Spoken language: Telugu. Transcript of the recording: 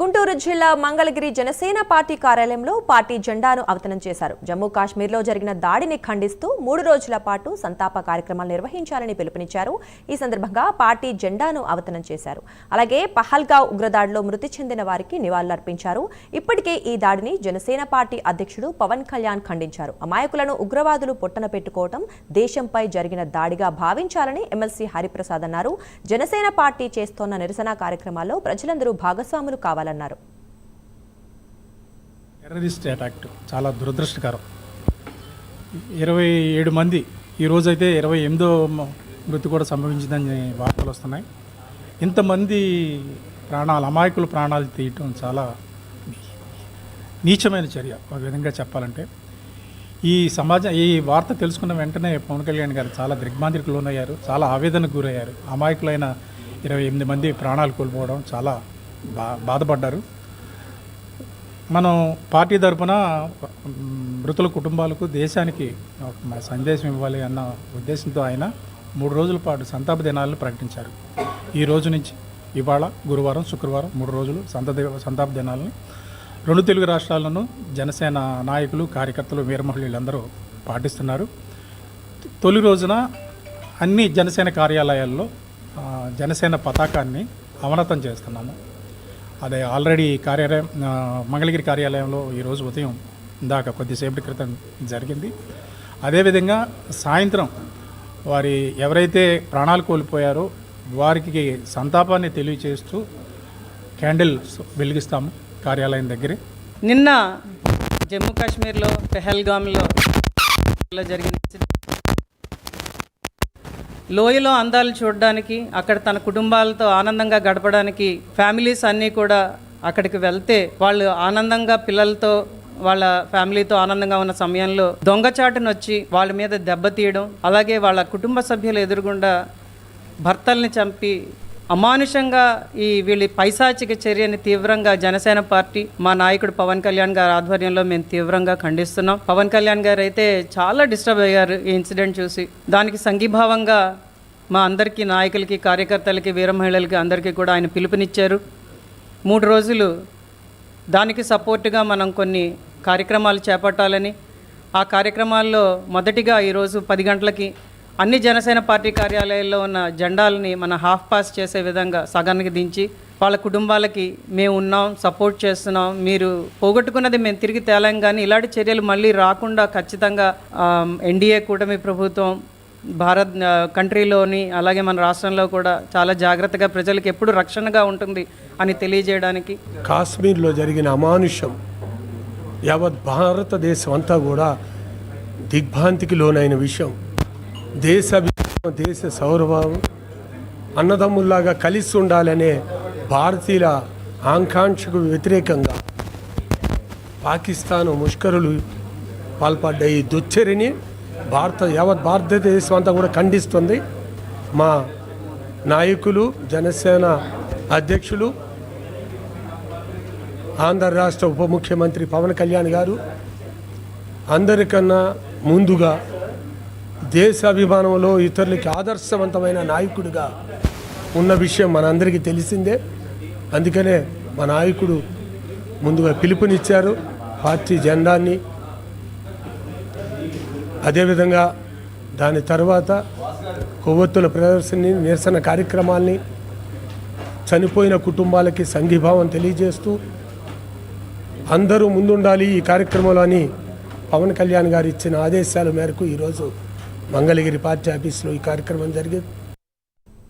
గుంటూరు జిల్లా మంగళగిరి జనసేన పార్టీ కార్యాలయంలో పార్టీ జెండాను అవతనం చేశారు. జమ్మూ కాశ్మీర్లో జరిగిన దాడిని ఖండిస్తూ మూడు రోజుల పాటు సంతాప కార్యక్రమాలు నిర్వహించాలని పిలుపునిచ్చారు. ఈ సందర్భంగా పార్టీ జెండాను అవతనం చేశారు. అలాగే పహల్గావ్ ఉగ్రదాడిలో మృతి చెందిన వారికి నివాళులర్పించారు. ఇప్పటికే ఈ దాడిని జనసేన పార్టీ అధ్యక్షుడు పవన్ కళ్యాణ్ ఖండించారు. అమాయకులను ఉగ్రవాదులు పొట్టన పెట్టుకోవటం దేశంపై జరిగిన దాడిగా భావించాలని ఎమ్మెల్సీ హరిప్రసాద్ అన్నారు. జనసేన పార్టీ చేస్తోన్న నిరసన కార్యక్రమాల్లో ప్రజలందరూ భాగస్వాములు కావాలి కావాలన్నారు టెర్రరిస్ట్ అటాక్ చాలా దురదృష్టకరం. ఇరవై ఏడు మంది ఈ రోజైతే ఇరవై ఎనిమిదో మృతి కూడా సంభవించిందని వార్తలు వస్తున్నాయి. ఇంతమంది ప్రాణాలు అమాయకుల ప్రాణాలు తీయటం చాలా నీచమైన చర్య. ఒక విధంగా చెప్పాలంటే ఈ సమాజం ఈ వార్త తెలుసుకున్న వెంటనే పవన్ కళ్యాణ్ గారు చాలా దిగ్భ్రాంతికి లోనయ్యారు చాలా ఆవేదనకు గురయ్యారు. అమాయకులైన ఇరవై ఎనిమిది మంది ప్రాణాలు కోల్పోవడం చాలా బా బాధపడ్డారు. మనం పార్టీ తరపున మృతుల కుటుంబాలకు దేశానికి సందేశం ఇవ్వాలి అన్న ఉద్దేశంతో ఆయన మూడు రోజుల పాటు సంతాప దినాలను ప్రకటించారు. ఈ రోజు నుంచి ఇవాళ గురువారం శుక్రవారం మూడు రోజులు సంత సంతాప దినాలని రెండు తెలుగు రాష్ట్రాల్లోనూ జనసేన నాయకులు కార్యకర్తలు వీరమహిళలందరూ పాటిస్తున్నారు. తొలి రోజున అన్ని జనసేన కార్యాలయాల్లో జనసేన పతాకాన్ని అవనతం చేస్తున్నాము. అదే ఆల్రెడీ కార్యాలయం మంగళగిరి కార్యాలయంలో ఈరోజు ఉదయం దాకా కొద్దిసేపటి క్రితం జరిగింది. అదేవిధంగా సాయంత్రం వారి ఎవరైతే ప్రాణాలు కోల్పోయారో వారికి సంతాపాన్ని తెలియచేస్తూ క్యాండిల్స్ వెలిగిస్తాము కార్యాలయం దగ్గరే. నిన్న జమ్మూ కాశ్మీర్లో పెహల్గామ్లో జరిగిన లోయలో అందాలు చూడడానికి అక్కడ తన కుటుంబాలతో ఆనందంగా గడపడానికి ఫ్యామిలీస్ అన్నీ కూడా అక్కడికి వెళ్తే వాళ్ళు ఆనందంగా పిల్లలతో వాళ్ళ ఫ్యామిలీతో ఆనందంగా ఉన్న సమయంలో దొంగచాటును వచ్చి వాళ్ళ మీద దెబ్బతీయడం అలాగే వాళ్ళ కుటుంబ సభ్యులు ఎదురుగుండా భర్తల్ని చంపి అమానుషంగా ఈ వీళ్ళ పైశాచిక చర్యని తీవ్రంగా జనసేన పార్టీ మా నాయకుడు పవన్ కళ్యాణ్ గారి ఆధ్వర్యంలో మేము తీవ్రంగా ఖండిస్తున్నాం. పవన్ కళ్యాణ్ గారు అయితే చాలా డిస్టర్బ్ అయ్యారు ఈ ఇన్సిడెంట్ చూసి. దానికి సంఘీభావంగా మా అందరికీ నాయకులకి కార్యకర్తలకి వీర మహిళలకి అందరికీ కూడా ఆయన పిలుపునిచ్చారు. మూడు రోజులు దానికి సపోర్టుగా మనం కొన్ని కార్యక్రమాలు చేపట్టాలని. ఆ కార్యక్రమాల్లో మొదటిగా ఈరోజు పది గంటలకి అన్ని జనసేన పార్టీ కార్యాలయాల్లో ఉన్న జెండాలని మన హాఫ్ పాస్ చేసే విధంగా సగానికి దించి వాళ్ళ కుటుంబాలకి మేము ఉన్నాం సపోర్ట్ చేస్తున్నాం మీరు పోగొట్టుకున్నది మేము తిరిగి తేలాం కానీ ఇలాంటి చర్యలు మళ్ళీ రాకుండా ఖచ్చితంగా ఎన్డీఏ కూటమి ప్రభుత్వం భారత్ కంట్రీలోని అలాగే మన రాష్ట్రంలో కూడా చాలా జాగ్రత్తగా ప్రజలకు ఎప్పుడు రక్షణగా ఉంటుంది అని తెలియజేయడానికి. కాశ్మీర్లో జరిగిన అమానుష్యం యావత్ భారతదేశం అంతా కూడా దిగ్భ్రాంతికి లోనైన విషయం. దేశ దేశ సౌరభావం అన్నదమ్ముల్లాగా కలిసి ఉండాలనే భారతీయుల ఆకాంక్షకు వ్యతిరేకంగా పాకిస్తాన్ ముష్కరులు పాల్పడ్డ ఈ దుచ్చరిని భారత యావత్ భారతదేశం అంతా కూడా ఖండిస్తుంది. మా నాయకులు జనసేన అధ్యక్షులు ఆంధ్ర రాష్ట్ర ఉప ముఖ్యమంత్రి పవన్ కళ్యాణ్ గారు అందరికన్నా ముందుగా దేశాభిమానంలో ఇతరులకి ఆదర్శవంతమైన నాయకుడిగా ఉన్న విషయం మనందరికీ తెలిసిందే. అందుకనే మా నాయకుడు ముందుగా పిలుపునిచ్చారు పార్టీ జెండాన్ని అదేవిధంగా దాని తర్వాత కొవ్వొత్తుల ప్రదర్శనని నిరసన కార్యక్రమాల్ని చనిపోయిన కుటుంబాలకి సంఘీభావం తెలియజేస్తూ అందరూ ముందుండాలి ఈ కార్యక్రమంలో అని పవన్ కళ్యాణ్ గారు ఇచ్చిన ఆదేశాల మేరకు ఈరోజు మంగళగిరి పార్టీ ఆఫీస్లో ఈ కార్యక్రమం జరిగింది.